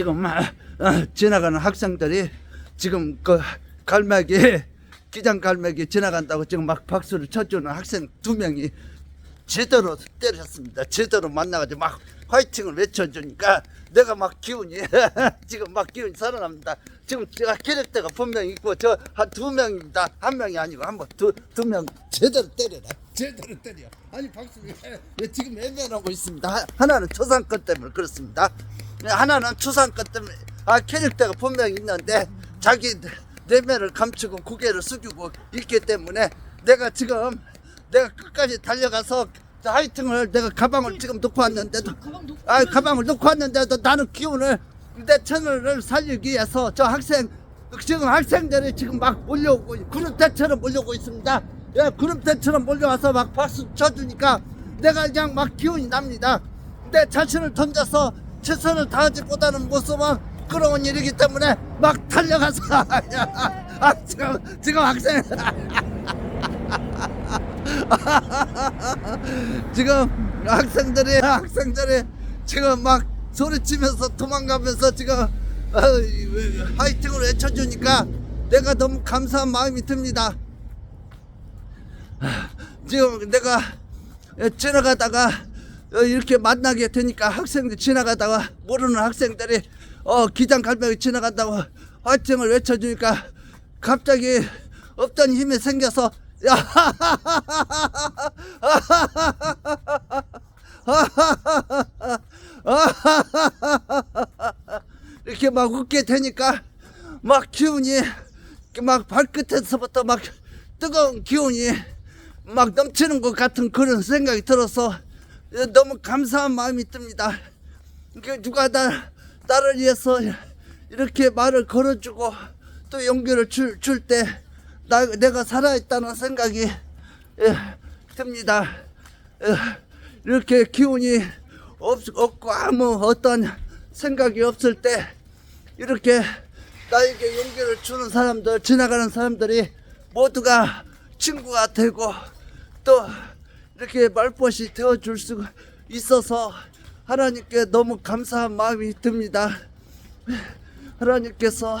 지금 막 어, 지나가는 학생들이 지금 그 갈매기 기장 갈매기 지나간다고 지금 막 박수를 쳐주는 학생 두 명이 제대로 때렸습니다. 제대로 만나가지고 막 화이팅을 외쳐주니까 내가 막 기운이 지금 막 기운이 살아납니다. 지금 제가 캐릭터가 분명히 있고 저 한 두 명입니다. 한 명이 아니고 한번 두 두 명 제대로 때려라. 제대로 때려. 아니 박수 왜, 왜 지금 애매하고 있습니다. 하- 하나는 초상권 때문에 그렇습니다. 하나는 초상권 때문에 아 캐릭터가 분명히 있는데 자기 내면을 감추고 고개를 숙이고 있기 때문에 내가 지금 내가 끝까지 달려가서 저 하이팅을 내가 가방을 지금 놓고 왔는데도 아 가방을 놓고 왔는데도 나는 기운을 내 채널을 살리기 위해서 저 학생 지금 학생들이 지금 막 몰려오고 구름대처럼 몰려오고 있습니다. 예, 구름대처럼 몰려와서 막 박수 쳐주니까 내가 그냥 막 기운이 납니다. 내 자신을 던져서 최선을 다하지 못하는 모습은 부끄러운 일이기 때문에 막 달려가서 아 지금 지금 학생 지금 학생들이 학생들이 지금 막 소리치면서 도망가면서 지금 어, 화이팅을 외쳐주니까 내가 너무 감사한 마음이 듭니다. 지금 내가 지나가다가 어, 이렇게 만나게 되니까 학생들 지나가다가 모르는 학생들이 어 기장 갈매기 지나간다고 화이팅을 외쳐주니까 갑자기 없던 힘이 생겨서 야 이렇게 막 웃게 되니까 막 기운이 막 발끝에서부터 막 뜨거운 기운이 막 넘치는 것 같은 그런 생각이 들어서 너무 감사한 마음이 듭니다. 그 누가 나, 나를 위해서 이렇게 말을 걸어주고 또 용기를 줄 때 내가 살아있다는 생각이 예, 듭니다. 예, 이렇게 기운이 없, 없고 아무 어떤 생각이 없을 때 이렇게 나에게 용기를 주는 사람들 지나가는 사람들이 모두가 친구가 되고 또 이렇게 말벗이 되어줄 수 있어서 하나님께 너무 감사한 마음이 듭니다. 하나님께서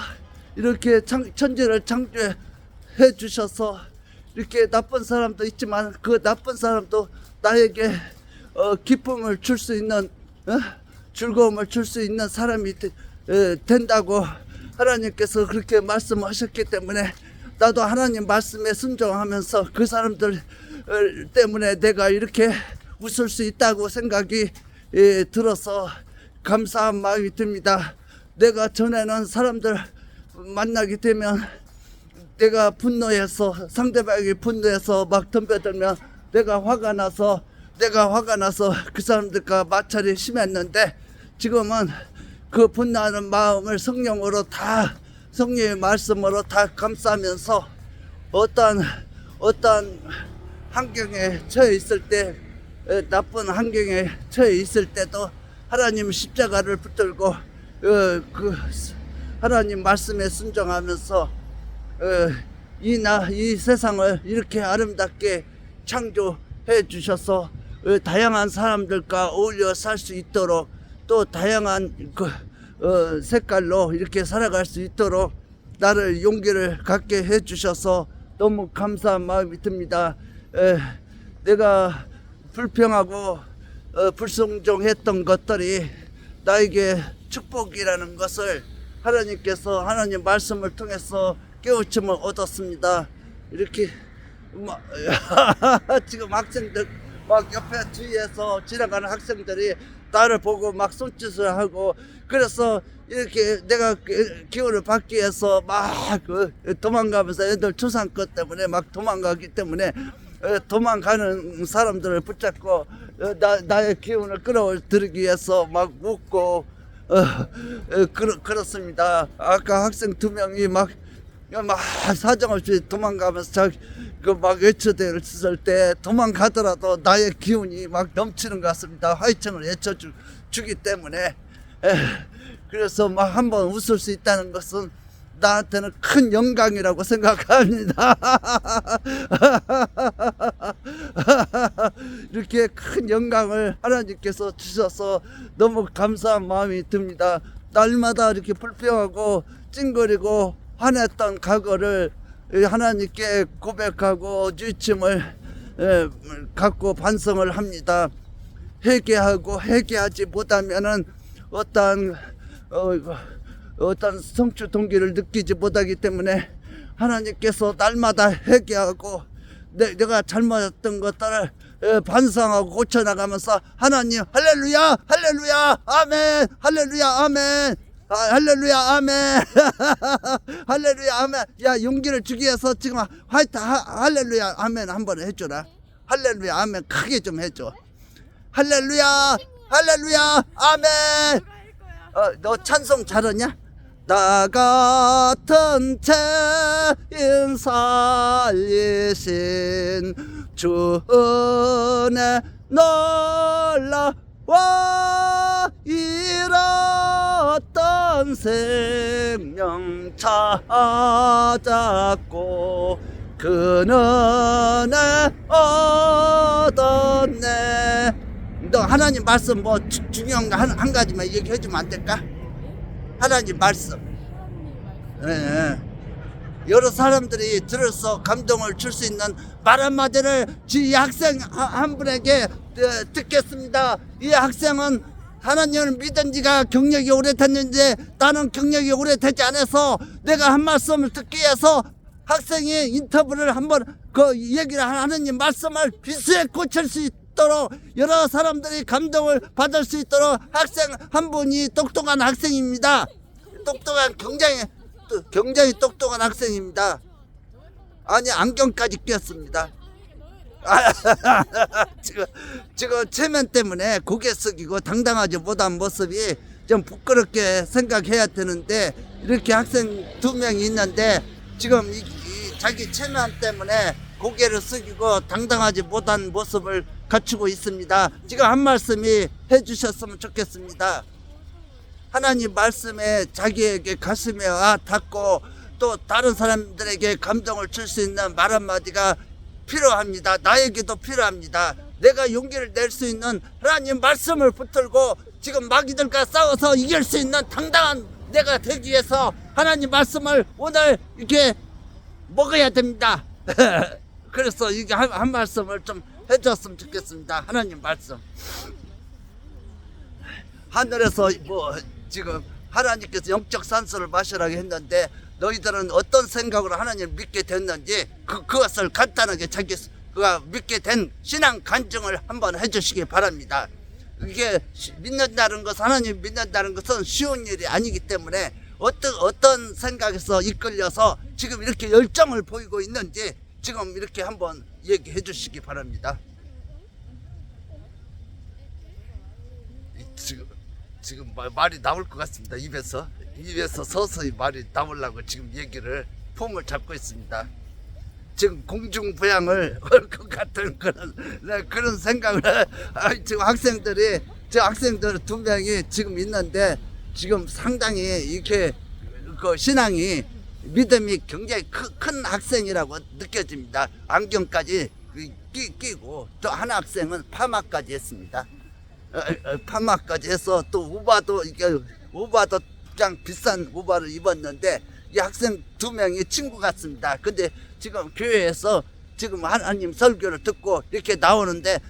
이렇게 천- 천지를 창조해 주셔서 이렇게 나쁜 사람도 있지만 그 나쁜 사람도 나에게 어, 기쁨을 줄 수 있는 어? 즐거움을 줄 수 있는 사람이 되- 에, 된다고 하나님께서 그렇게 말씀하셨기 때문에 나도 하나님 말씀에 순종하면서 그 사람들 어, 때문에 내가 이렇게 웃을 수 있다고 생각이 예, 들어서 감사한 마음이 듭니다. 내가 전에는 사람들 만나게 되면 내가 분노해서 상대방이 분노해서 막 덤벼들면 내가 화가 나서 내가 화가 나서 그 사람들과 마찰이 심했는데 지금은 그 분노하는 마음을 성령으로 다 성령의 말씀으로 다 감싸면서 어떤 어떤 환경에 처해 있을 때 에, 나쁜 환경에 처해 있을 때도 하나님 십자가를 붙들고 어, 그 하나님 말씀에 순종하면서 어, 이, 나, 이 세상을 이렇게 아름답게 창조해 주셔서 어, 다양한 사람들과 어울려 살 수 있도록 또 다양한 그, 어, 색깔로 이렇게 살아갈 수 있도록 나를 용기를 갖게 해 주셔서 너무 감사한 마음이 듭니다. 에, 내가 불평하고 어, 불순종했던 것들이 나에게 축복이라는 것을 하나님께서 하나님 말씀을 통해서 깨우침을 얻었습니다. 이렇게 막 지금 학생들 막 옆에 주위에서 지나가는 학생들이 나를 보고 막 손짓을 하고 그래서 이렇게 내가 그 기운을 받기 위해서 막그 도망가면서 애들 초상권 때문에 막 도망가기 때문에 어, 도망가는 사람들을 붙잡고 어, 나, 나의 기운을 끌어들이기 위해서 막 웃고 어, 어, 그렇, 그렇습니다. 아까 학생 두 명이 막, 막 사정없이 도망가면서 저, 그막 외쳐대를 쓸때 도망가더라도 나의 기운이 막 넘치는 것 같습니다. 화이팅을 외쳐주, 주기 때문에. 에, 그래서 막 한번 웃을 수 있다는 것은 나한테는 큰 영광이라고 생각합니다. 이렇게 큰 영광을 하나님께서 주셔서 너무 감사한 마음이 듭니다. 날마다 이렇게 불평하고 찡그리고 화냈던 과거를 이 하나님께 고백하고 뉘침을 에, 갖고 반성을 합니다. 회개하고 회개하지 못하면은 어떠한 어, 어떤 성취 동기를 느끼지 못하기 때문에 하나님께서 날마다 회개하고 내, 내가 잘못했던 것들을 에, 반성하고 고쳐나가면서 하나님 할렐루야 할렐루야 아멘 할렐루야 아멘 아, 할렐루야 아멘. 할렐루야 아멘. 야 용기를 주기 위해서 지금 화이트 하, 할렐루야 아멘 한 번 해줘라. 할렐루야 아멘. 크게 좀 해줘. 할렐루야 할렐루야 아멘. 어, 너 찬송 잘하냐? 나 같은 죄인 살리신 주은혜 놀라 와 잃었던 생명 찾았고 그는 얻었네 너 하나님 말씀 뭐 주- 중요한 거 한 한 가지만 얘기해 주면 안 될까? 하나님 말씀. 예, 예. 여러 사람들이 들어서 감동을 줄 수 있는 말 한마디를 이 학생 하- 한 분에게 어, 듣겠습니다. 이 학생은 하나님을 믿은 지가 경력이 오래됐는데 나는 경력이 오래되지 않아서 내가 한 말씀을 듣기 위해서 학생이 인터뷰를 한번 그 얘기를 하느님 말씀을 비수에 꽂힐 수 있도록 여러 사람들이 감동을 받을 수 있도록 학생 한 분이 똑똑한 학생입니다. 똑똑한 굉장히 또 굉장히 똑똑한 학생입니다. 아니 안경까지 꼈습니다. 아, 지금 지금 체면 때문에 고개 숙이고 당당하지 못한 모습이 좀 부끄럽게 생각해야 되는데 이렇게 학생 두 명이 있는데 지금 이, 이 자기 체면 때문에 고개를 숙이고 당당하지 못한 모습을 갖추고 있습니다. 지금 한 말씀이 해주셨으면 좋겠습니다. 하나님 말씀에 자기에게 가슴에 와 닿고 또 다른 사람들에게 감동을 줄 수 있는 말 한마디가 필요합니다. 나에게도 필요합니다. 내가 용기를 낼 수 있는 하나님 말씀을 붙들고 지금 마귀들과 싸워서 이길 수 있는 당당한 내가 되기 위해서 하나님 말씀을 오늘 이렇게 먹어야 됩니다. 그래서 이게 한, 한 말씀을 좀 해줬으면 좋겠습니다. 하나님 말씀. 하늘에서 뭐 지금 하나님께서 영적 산소를 마시라고 했는데 너희들은 어떤 생각으로 하나님을 믿게 됐는지 그, 그것을 간단하게 자기 그가 믿게 된 신앙 간증을 한번 해주시기 바랍니다. 이게 시- 믿는다는 것, 하나님 믿는다는 것은 쉬운 일이 아니기 때문에 어떤 어떤 생각에서 이끌려서 지금 이렇게 열정을 보이고 있는지 지금 이렇게 한번 얘기해 주시기 바랍니다. 이- 지금 지금 마- 말이 나올 것 같습니다. 입에서 입에서 서서히 말이 나오려고 지금 얘기를 폼을 잡고 있습니다. 지금 공중 부양을 할 것 같은 그런 네, 그런 생각을 아, 지금 학생들이 저 학생들 두 명이 지금 있는데 지금 상당히 이렇게 그 신앙이 믿음이 굉장히 크, 큰 학생이라고 느껴집니다. 안경까지 끼, 끼고 또 한 학생은 파마까지 했습니다. 어, 어, 파마까지 해서 또 우바도 이게 우바도 그냥 비싼 우바를 입었는데 이 학생 두 명이 친구 같습니다. 근데 지금 교회에서 지금 하나님 설교를 듣고 이렇게 나오는데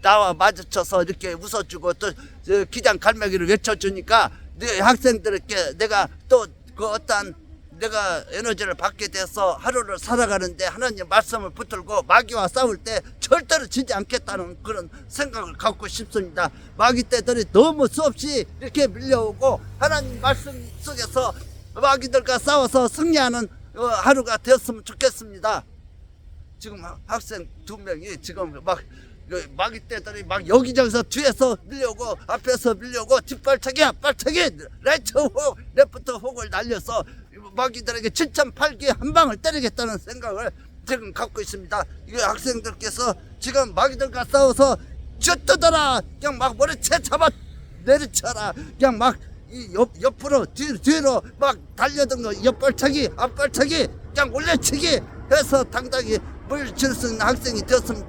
나와 마주쳐서 이렇게 웃어주고 또저 기장 갈매기를 외쳐주니까 네 학생들에게 내가 또 그 어떤 내가 에너지를 받게 돼서 하루를 살아가는데 하나님 말씀을 붙들고 마귀와 싸울 때 절대로 지지 않겠다는 그런 생각을 갖고 싶습니다. 마귀 떼들이 너무 수없이 이렇게 밀려오고 하나님 말씀 속에서 마귀들과 싸워서 승리하는 어, 하루가 되었으면 좋겠습니다. 지금 학- 학생 두 명이 지금 막그 마귀 떼들이 막 여기저기서 뒤에서 밀려오고 앞에서 밀려오고 뒷발차기 앞발차기 라이트 혹 레프트 혹을 날려서 마귀들에게 7.8기 한 방을 때리겠다는 생각을 지금 갖고 있습니다. 이 학생들께서 지금 마귀들과 싸워서 쥐어뜯어라! 그냥 막 머리채 잡아 내리쳐라! 그냥 막 이 옆, 옆으로 뒤, 뒤로 막 달려든 거 옆발차기 앞발차기 그냥 올려치기 해서 당당히 물칠 수 있는 학생이 되었으면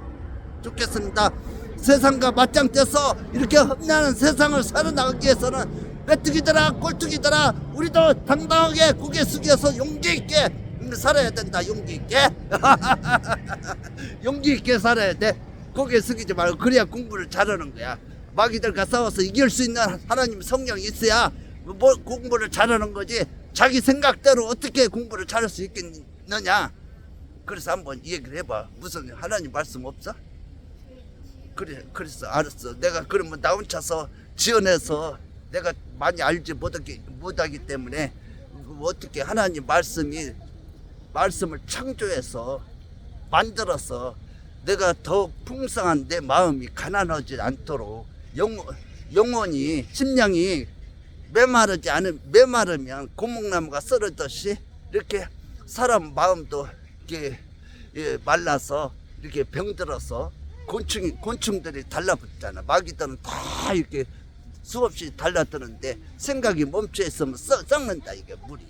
좋겠습니다. 세상과 맞짱 떼서 이렇게 험난한 세상을 살아나가기 위해서는 메뚜기들아 꼴뚜기들아 우리도 당당하게 고개 숙여서 용기 있게 살아야 된다 용기 있게. 용기 있게 살아야 돼. 고개 숙이지 말고 그래야 공부를 잘하는 거야. 마귀들과 싸워서 이길 수 있는 하나님 성령이 있어야 뭐 공부를 잘하는 거지. 자기 생각대로 어떻게 공부를 잘할 수 있겠느냐. 그래서 한번 이 얘기를 해봐. 무슨 하나님 말씀 없어? 그래 그래서 알았어. 내가 그러면 나 혼자서 지어내서 내가 많이 알지 못하기, 못하기 때문에 어떻게 하나님 말씀이 말씀을 창조해서 만들어서 내가 더 풍성한 내 마음이 가난하지 않도록 영, 영혼이 심령이 메마르지 않은 메마르면 고목나무가 쓰러졌이 이렇게 사람 마음도 이렇게 예, 말라서 이렇게 병들어서 곤충이 곤충들이 달라붙잖아. 마귀들은 다 이렇게 수없이 달라드는데 생각이 멈춰 있으면 썩, 썩는다 이게 물이.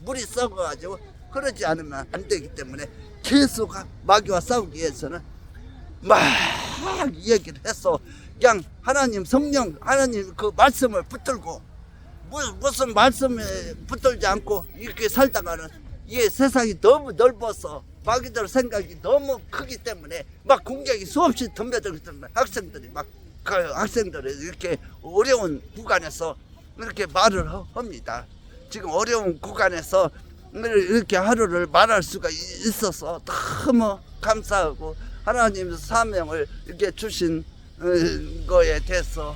물이 썩어가지고 그러지 않으면 안 되기 때문에 계속 마귀와 싸우기 위해서는 막 얘기를 해서 그냥 하나님 성령 하나님 그 말씀을 붙들고 무- 무슨 말씀에 붙들지 않고 이렇게 살다가는 이 세상이 너무 넓어서 마귀들 생각이 너무 크기 때문에 막 공격이 수없이 덤벼들기 때문에 학생들이 막 그 학생들이 이렇게 어려운 구간에서 이렇게 말을 하- 합니다. 지금 어려운 구간에서 이렇게 하루를 말할 수가 있어서 너무 감사하고 하나님 사명을 이렇게 주신 어, 거에 대해서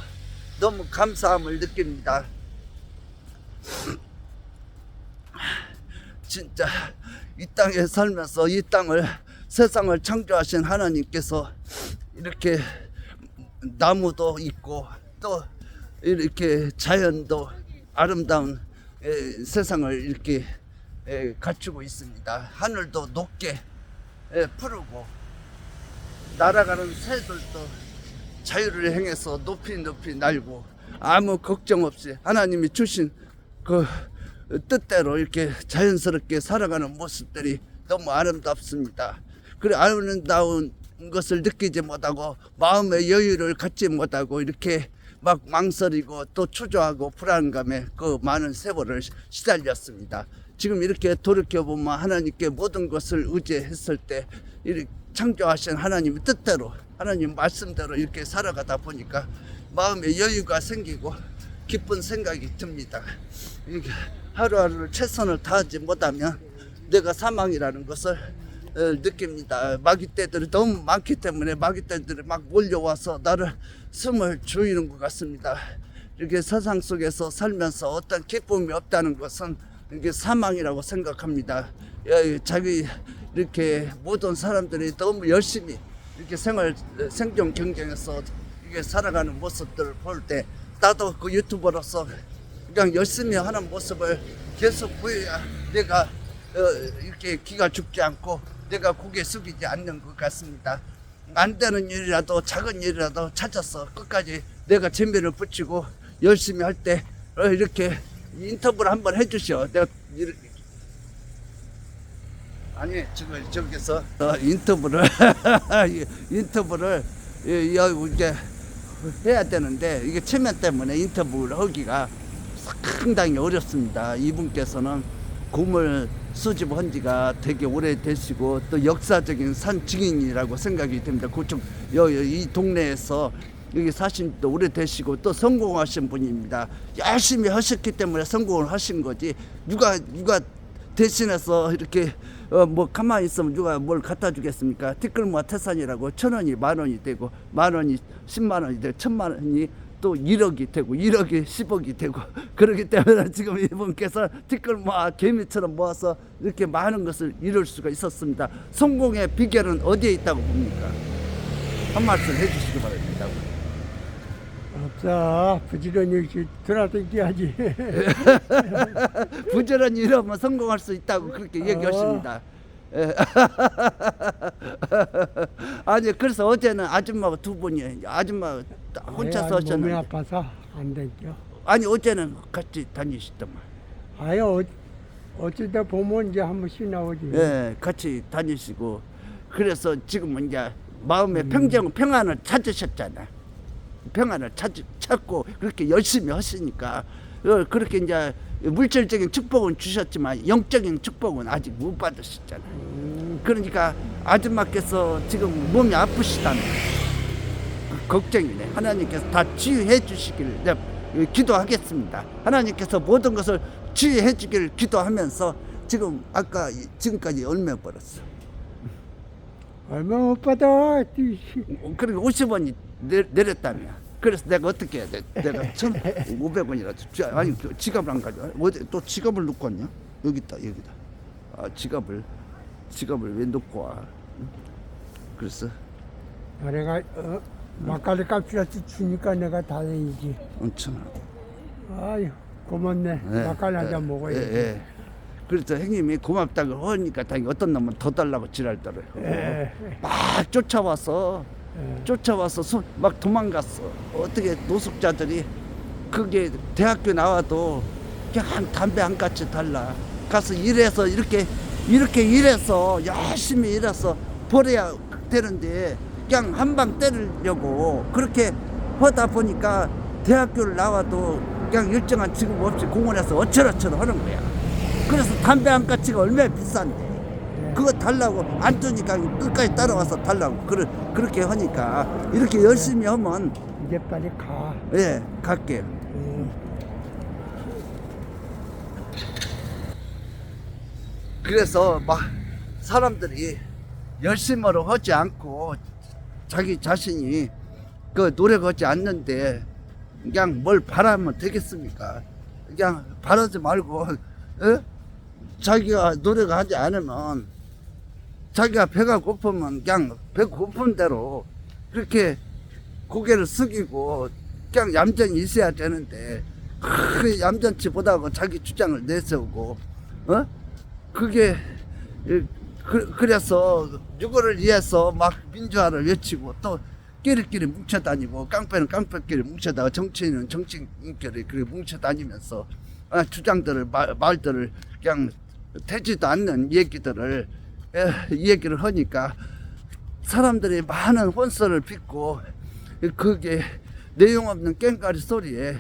너무 감사함을 느낍니다. 진짜 이 땅에 살면서 이 땅을 세상을 창조하신 하나님께서 이렇게 나무도 있고 또 이렇게 자연도 아름다운 에, 세상을 이렇게 에, 갖추고 있습니다. 하늘도 높게 에, 푸르고 날아가는 새들도 자유를 행해서 높이 높이 날고 아무 걱정 없이 하나님이 주신 그 뜻대로 이렇게 자연스럽게 살아가는 모습들이 너무 아름답습니다. 그래 아름다운 것을 느끼지 못하고 마음의 여유를 갖지 못하고 이렇게 막 망설이고 또 초조하고 불안감에 그 많은 세월을 시달렸습니다. 지금 이렇게 돌이켜 보면 하나님께 모든 것을 의지했을 때 창조하신 하나님의 뜻대로 하나님 말씀대로 이렇게 살아가다 보니까 마음에 여유가 생기고 기쁜 생각이 듭니다. 이게 하루하루를 최선을 다하지 못하면 내가 사망이라는 것을 어, 느낍니다. 마귀떼들이 너무 많기 때문에 마귀떼들이 막 몰려와서 나를 숨을 죽이는 것 같습니다. 이렇게 세상 속에서 살면서 어떤 기쁨이 없다는 것은 이게 사망이라고 생각합니다. 예, 자기 이렇게 모든 사람들이 너무 열심히 이렇게 생활 생존 경쟁에서 이게 살아가는 모습들을 볼 때 나도 그 유튜버로서 그냥 열심히 하는 모습을 계속 보여야 내가 어, 이렇게 기가 죽지 않고 내가 고개 숙이지 않는 것 같습니다. 안 되는 일이라도 작은 일이라도 찾아서 끝까지 내가 재미를 붙이고 열심히 할때 어, 이렇게 인터뷰를 한번 해주시오. 내가 아니 지금 저기서 어, 인터뷰를 인터뷰를 이- 이- 이제 해야 되는데 이게 체면 때문에 인터뷰를 하기가 상당히 어렵습니다. 이분께서는 고물 수집한 지가 되게 오래되시고 또 역사적인 산 증인이라고 생각이 됩니다. 그쪽 이 동네에서 여기 사신 또 오래되시고 또 성공하신 분입니다. 열심히 하셨기 때문에 성공을 하신 거지 누가 누가 대신해서 이렇게 어, 뭐 가만히 있으면 누가 뭘 갖다 주겠습니까? 티끌모아 태산이라고 천 원이 만 원이 되고 만 원이 십만 원이 되고 천만 원이 또 1억이 되고 1억이 10억이 되고 그렇기 때문에 지금 이분께서 티끌 모아 개미처럼 모아서 이렇게 많은 것을 이룰 수가 있었습니다. 성공의 비결은 어디에 있다고 봅니까? 한 말씀 해주시기 바랍니다. 없어. 부지런히 이렇게 돌아다녀야지. 부지런히 일하면 성공할 수 있다고 그렇게 얘기하십니다. 예. 아니 그래서 어제는 아줌마가 두 분이 아줌마 혼자서 아이, 몸이 하셨는데 아파서 안 됐죠. 아니 어제는 같이 다니시더만 아유, 어, 어쩌다 보면 이제 한 번씩 나오지. 예 같이 다니시고 그래서 지금은 이제 마음의 평정 평안을 찾으셨잖아 평안을 찾, 찾고 그렇게 열심히 하시니까 어, 그렇게 이제 물질적인 축복은 주셨지만 영적인 축복은 아직 못 받으셨잖아요. 그러니까 아줌마께서 지금 몸이 아프시다는 그 걱정이네. 하나님께서 다 치유해 주시기를 내가 기도하겠습니다. 하나님께서 모든 것을 치유해 주기를 기도하면서 지금 아까 이- 지금까지 얼마 벌었어? 얼마 못 받아. 그리고 50원이 내렸다며. 그래서 내가 어떻게 해야 돼? 내가 1,500원이라도 아니 그 지갑을 안 가져. 어디 또 지갑을 놓고 왔냐? 여기 있다 여기다. 아 지갑을 지갑을 왜 놓고 와? 응? 그래서 내가 어, 막걸리 값이라도 주니까 내가 다행이지. 엄청 아유 고맙네. 막걸리 한 잔 먹어야지. 예, 예. 그래서 형님이 고맙다고 하니까 당연히 어떤 놈은 더 달라고 지랄더래요. 예. 막 쫓아와서 예. 쫓아와서 손- 막 도망갔어. 어떻게 노숙자들이 그게 대학교 나와도 그냥 담배 한 가치 달라. 가서 일해서 이렇게 이렇게 일해서 열심히 일해서 벌어야 되는데 그냥 한 방 때리려고 그렇게 하다 보니까 대학교를 나와도 그냥 일정한 직업 없이 공원에서 어쩌러저러 하는 거야. 그래서 담배 한 가치가 얼마나 비싼데. 그거 달라고 안 주니까 끝까지 따라와서 달라고 그러, 그렇게 하니까 이렇게 열심히 하면 이제 빨리 가. 예 갈게요 예. 그래서 막 사람들이 열심으로 하지 않고 자기 자신이 그 노력하지 않는데 그냥 뭘 바라면 되겠습니까 그냥 바라지 말고 어? 자기가 노력하지 않으면 자기가 배가 고프면 그냥 배 고픈 대로 그렇게 고개를 숙이고 그냥 얌전히 있어야 되는데 그 얌전치 못하고 자기 주장을 내세우고 어? 그게 이- 그, 그래서 누구를 위해서 막 민주화를 외치고 또 끼리끼리 뭉쳐다니고 깡패는 깡패끼리 뭉쳐다가 정치인은 정치인끼리 그렇게 뭉쳐다니면서 아, 주장들을 말, 말들을 그냥 되지도 않는 얘기들을 에, 얘기를 하니까 사람들이 많은 혼선을 빚고 그게 내용 없는 깽가리 소리에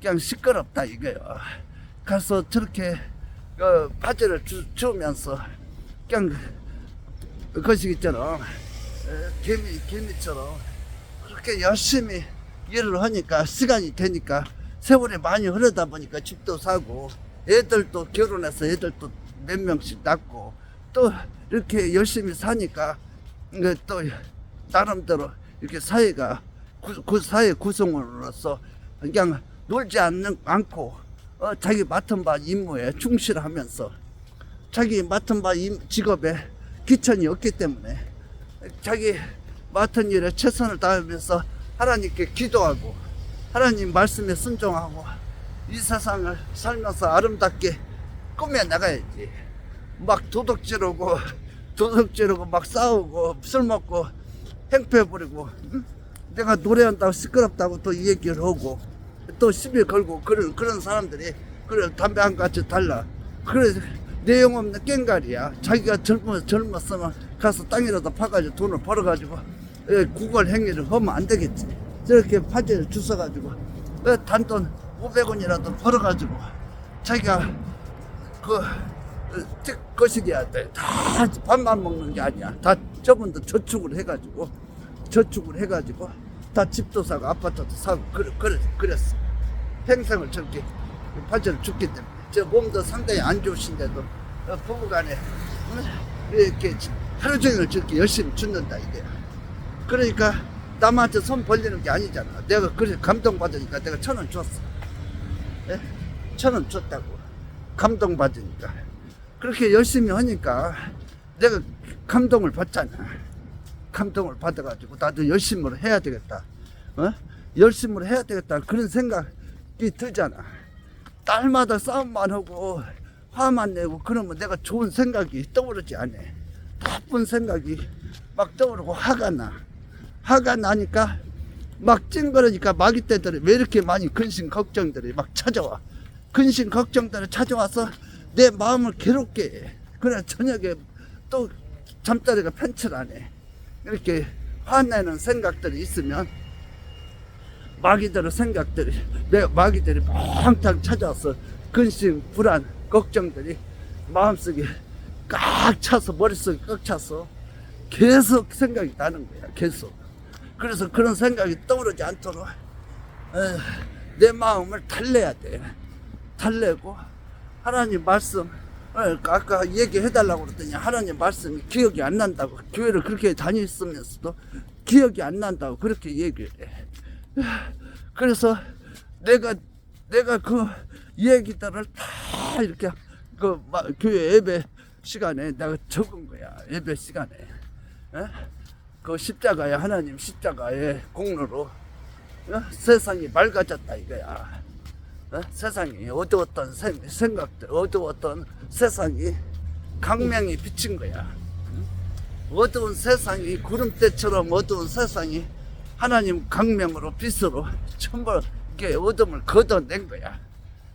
그냥 시끄럽다 이거요. 가서 저렇게 그 바지를 주, 주면서 그냥 거시기처럼 에, 개미 개미처럼 그렇게 열심히 일을 하니까 시간이 되니까 세월이 많이 흐르다 보니까 집도 사고 애들도 결혼해서 애들도 몇 명씩 낳고 또 이렇게 열심히 사니까 또 나름대로 이렇게 사회가 구, 그 사회 구성원으로서 그냥 놀지 않는 않고 어, 자기 맡은 바 임무에 충실하면서 자기 맡은 바 임- 직업에 귀천이 없기 때문에 자기 맡은 일에 최선을 다하면서 하나님께 기도하고 하나님 말씀에 순종하고 이 세상을 살면서 아름답게 꾸며 나가야지. 막 도둑질하고 도둑질하고 막 싸우고 술 먹고 행패 부리고 응? 내가 노래한다고 시끄럽다고 또이 얘기를 하고 또 시비 걸고 그런 그런 사람들이 그래 담배 한 가지 달라. 그래 내용 없는 깽가리야. 자기가 젊어 젊었으면 가서 땅이라도 파가지고 돈을 벌어가지고 예, 구걸 행위를 하면 안 되겠지. 저렇게 파지를 주워가지고 예, 단돈 500원이라도 벌어가지고 자기가 그 거시기야 돼. 다 밥만 먹는 게 아니야. 다 저분도 저축을 해가지고 저축을 해가지고 다 집도 사고 아파트도 사고 그래, 그래, 그랬어. 평생을 저렇게 파지를 줬기 때문에 저 몸도 상당히 안 좋으신데도 어, 부부간에 어, 이렇게 하루 종일 저렇게 열심히 죽는다 이게. 그러니까 남한테 손 벌리는 게 아니잖아. 내가 그래 감동받으니까 내가 천 원 줬어. 예? 천원 줬다고. 감동받으니까. 그렇게 열심히 하니까 내가 감동을 받잖아. 감동을 받아가지고 나도 열심으로 해야 되겠다. 어? 열심으로 해야 되겠다. 그런 생각이 들잖아. 딸마다 싸움만 하고 화만 내고 그러면 내가 좋은 생각이 떠오르지 않아. 나쁜 생각이 막 떠오르고 화가 나. 화가 나니까 막 찡그러니까 마귀떼들이 왜 이렇게 많이 근심 걱정들이 막 찾아와. 근심 걱정들이 찾아와서 내 마음을 괴롭게 해. 그래 저녁에 또 잠자리가 해. 이렇게 화내는 생각들이 있으면 마귀들의 생각들이 내 마귀들이 몽땅 찾아와서 근심 불안 걱정들이 마음속에 꽉 차서 머릿속에 꽉 차서 계속 생각이 나는 거야 계속 그래서 그런 생각이 떠오르지 않도록 에, 내 마음을 달래야 돼 달래고 하나님 말씀 어, 아까 얘기해 달라고 그랬더니 하나님 말씀이 기억이 안 난다고. 교회를 그렇게 다녔으면서도 기억이 안 난다고 그렇게 얘기를 해. 그래서 내가 내가 그 얘기들을 다 이렇게 그 마- 교회 예배 시간에 내가 적은 거야. 예배 시간에. 에? 그 십자가에 하나님 십자가의 공로로 어? 세상이 맑아졌다 이거야 어? 세상이 어두웠던 생, 생각들 어두웠던 세상이 강명이 비친 거야 응? 어두운 세상이 구름대처럼 어두운 세상이 하나님 강명으로 빛으로 전부 이게 어둠을 걷어낸 거야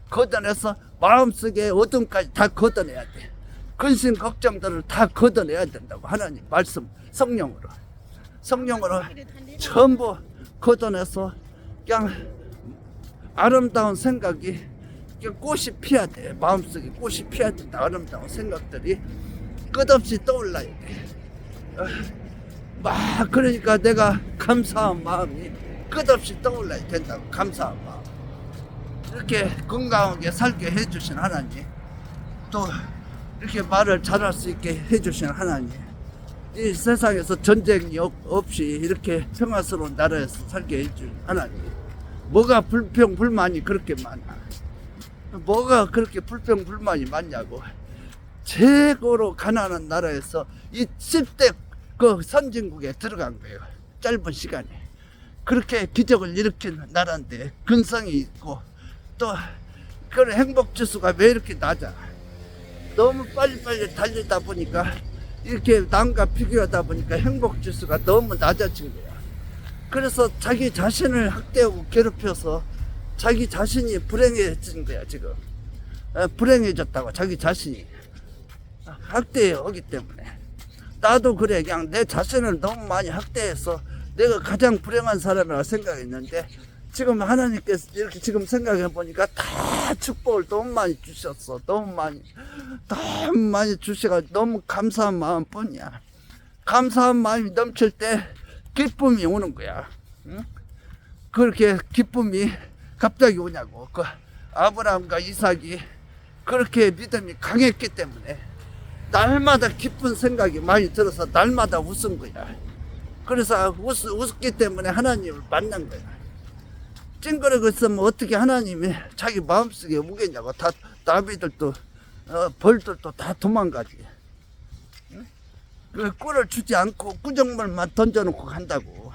걷어내서 마음속에 어둠까지 다 걷어내야 돼 근심 걱정들을 다 걷어내야 된다고 하나님 말씀 성령으로 성령으로 전부 걷어내서 그냥 아름다운 생각이 꽃이 피어야 돼. 마음속에 꽃이 피어야 된다. 아름다운 생각들이 끝없이 떠올라야 돼. 어, 막 그러니까 내가 감사한 마음이 끝없이 떠올라야 된다고 감사한 마음. 이렇게 건강하게 살게 해주신 하나님 또 이렇게 말을 잘할 수 있게 해주신 하나님 이 세상에서 전쟁이 없- 없이 이렇게 평화스러운 나라에서 살게 해준 하나님 뭐가 불평 불만이 그렇게 많아? 뭐가 그렇게 불평 불만이 많냐고. 최고로 가난한 나라에서 이 10대 그 선진국에 들어간 거예요. 짧은 시간에. 그렇게 기적을 일으킨 나라인데 근성이 있고 또 그런 행복 지수가 왜 이렇게 낮아? 너무 빨리빨리 달리다 보니까 이렇게 남과 비교하다 보니까 행복 지수가 너무 낮아진 거야. 그래서 자기 자신을 학대하고 괴롭혀서 자기 자신이 불행해진 거야 지금. 어, 불행해졌다고 자기 자신이. 학대하기 때문에. 나도 그래 그냥 내 자신을 너무 많이 학대해서 내가 가장 불행한 사람이라 생각했는데 지금 하나님께서 이렇게 지금 생각해 보니까 다 축복을 너무 많이 주셨어 너무 많이. 너무 많이 주셔가 너무 감사한 마음뿐이야. 감사한 마음이 넘칠 때 기쁨이 오는 거야 응? 그렇게 기쁨이 갑자기 오냐고 그 아브라함과 이삭이 그렇게 믿음이 강했기 때문에 날마다 기쁜 생각이 많이 들어서 날마다 웃은 거야. 그래서 웃, 웃기 때문에 하나님을 만난 거야. 찡그러고 있으면 어떻게 하나님이 자기 마음속에 오겠냐고. 다, 나비들도, 어, 벌들도 다 도망가지. 응? 그 꿀을 주지 않고 꾸정물만 던져놓고 간다고.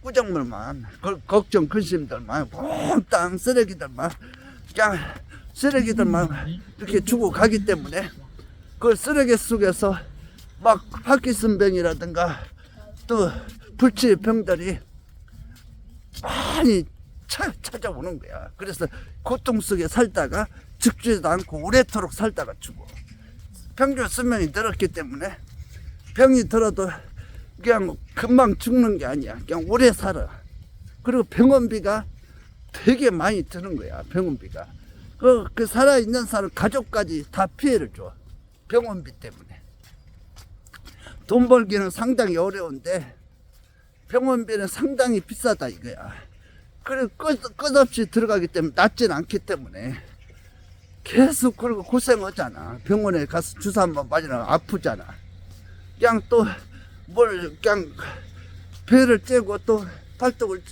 꾸정물만, 그, 걱정, 근심들만, 몽땅 쓰레기들만, 그냥 쓰레기들만 이렇게 주고 가기 때문에 그 쓰레기 속에서 막 파키슨병이라든가 또 불치병들이 많이 차, 찾아오는 거야. 그래서 고통 속에 살다가 죽지도 않고 오래도록 살다가 죽어. 평균 수명이 늘었기 때문에 병이 들어도 그냥 금방 죽는 게 아니야. 그냥 오래 살아. 그리고 병원비가 되게 많이 드는 거야. 병원비가. 그, 그 살아있는 사람 가족까지 다 피해를 줘. 병원비 때문에. 돈 벌기는 상당히 어려운데 병원비는 상당히 비싸다 이거야. 그래 끝, 끝없이 들어가기 때문에 낫진 않기 때문에 계속 그리고 고생하잖아. 병원에 가서 주사 한번 맞으면 아프잖아. 그냥 또 뭘 그냥 배를 째고 또 팔뚝을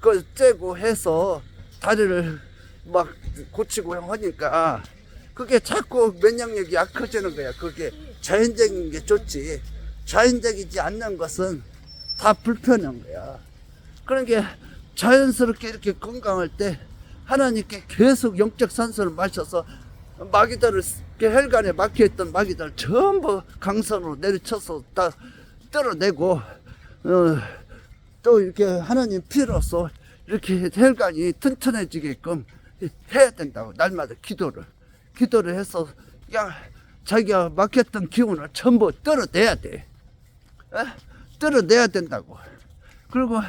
그 째고 해서 다리를 막 고치고 하니까 그게 자꾸 면역력이 약해지는 거야. 그게 자연적인 게 좋지. 자연적이지 않는 것은 다 불편한 거야. 그런 게 자연스럽게 이렇게 건강할 때 하나님께 계속 영적 산소를 마셔서 마귀들을 혈관에 막혀있던 마귀들 전부 강선으로 내리쳐서 다 떨어내고 어, 또 이렇게 하나님 피로서 이렇게 혈관이 튼튼해지게끔 해야 된다고 날마다 기도를 기도를 해서 그냥 자기가 막혔던 기운을 전부 떨어내야 돼. 에? 떨어내야 된다고. 그리고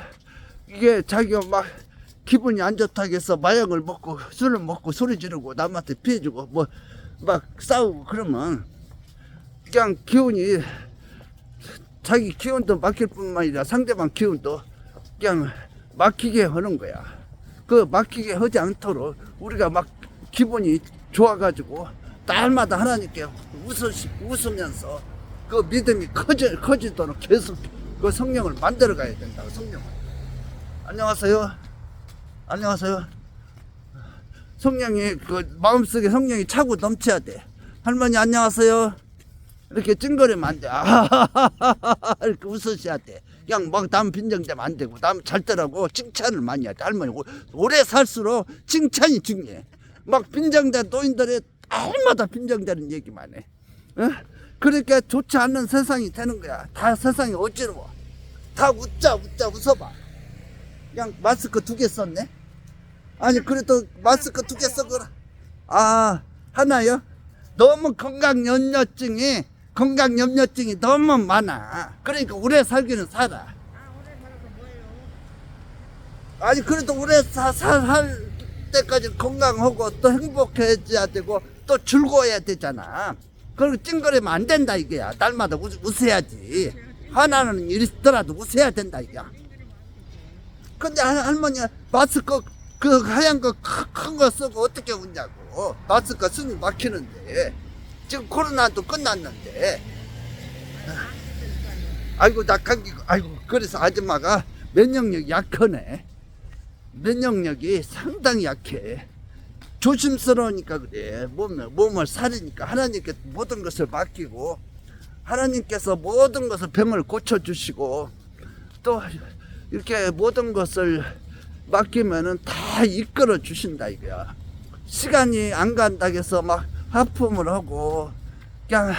이게 자기가 막 기분이 안 좋다고 해서 마약을 먹고 술을 먹고 소리 지르고 남한테 피해주고 뭐 막 싸우고 그러면 그냥 기운이 자기 기운도 막힐 뿐만 아니라 상대방 기운도 그냥 막히게 하는 거야. 그 막히게 하지 않도록 우리가 막 기분이 좋아가지고 날마다 하나님께 웃으, 웃으면서 그 믿음이 커지, 커지도록 계속 그 성령을 만들어 가야 된다고 성령을. 안녕하세요. 안녕하세요. 성령이 그 마음속에 성령이 차고 넘쳐야 돼. 할머니 안녕하세요. 이렇게 찡거리면 안 돼. 아하하하하 이렇게 웃으셔야 돼. 그냥 막 남 빈정대면 안 되고 남 잘더라고 칭찬을 많이 해야 돼. 할머니 오- 오래 살수록 칭찬이 중요해. 막 빈정대 노인들이 날마다 빈정대는 얘기만 해. 어? 그러니까 좋지 않는 세상이 되는 거야. 다 세상이 어지러워. 다 웃자 웃자 웃어봐. 그냥 마스크 두 개 썼네. 아니 그래도 마스크 두개 써거라. 아 하나요? 너무 건강 염려증이 건강 염려증이 너무 많아. 그러니까 오래 살기는 살아. 아니 그래도 오래 사, 사, 살 때까지 건강하고 또 행복해져야 되고 또 즐거워야 되잖아. 그리고 찡그리면 안 된다 이거야. 날마다 웃, 웃어야지. 화나는 일 있더라도 웃어야 된다 이거야. 근데 할- 할머니 마스크 그 하얀 거 큰 거 쓰고 어떻게 웃냐고. 마스크 숨이 막히는데. 지금 코로나도 끝났는데. 아이고 나 감기 아이고 그래서 아줌마가 면역력이 약하네. 면역력이 상당히 약해. 조심스러우니까 그래. 몸을 몸을 사리니까 하나님께 모든 것을 맡기고 하나님께서 모든 것을 병을 고쳐 주시고 또 이렇게 모든 것을 맡기면은 다 이끌어 주신다 이거야. 시간이 안 간다고 해서 막 하품을 하고 그냥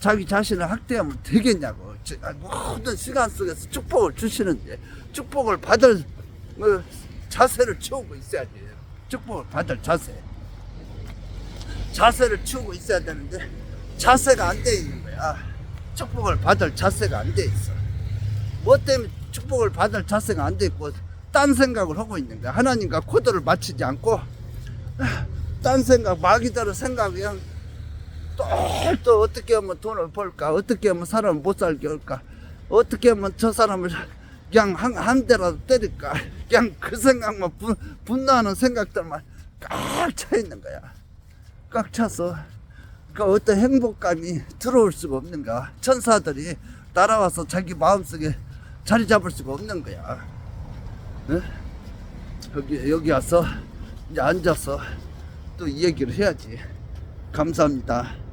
자기 자신을 학대하면 되겠냐고. 지- 아, 모든 시간 속에서 축복을 주시는데 축복을 받을 어, 자세를 채우고 있어야지. 축복을 받을 자세. 자세를 채우고 있어야 되는데 자세가 안 돼 있는 거야. 축복을 받을 자세가 안 돼 있어. 뭐 때문에 축복을 받을 자세가 안 돼 있고 딴 생각을 하고 있는 거야. 하나님과 코드를 맞추지 않고 딴 생각 마귀대로 생각 그냥 또, 또 어떻게 하면 돈을 벌까 어떻게 하면 사람을 못 살게 할까 어떻게 하면 저 사람을 그냥 한, 한 대라도 때릴까 그냥 그 생각만 분, 분노하는 생각들만 꽉 차 있는 거야 꽉 차서 그 어떤 행복감이 들어올 수가 없는 거야 천사들이 날아와서 자기 마음속에 자리 잡을 수가 없는 거야 응? 여기 여기 와서 이제 앉아서 또 이 얘기를 해야지 감사합니다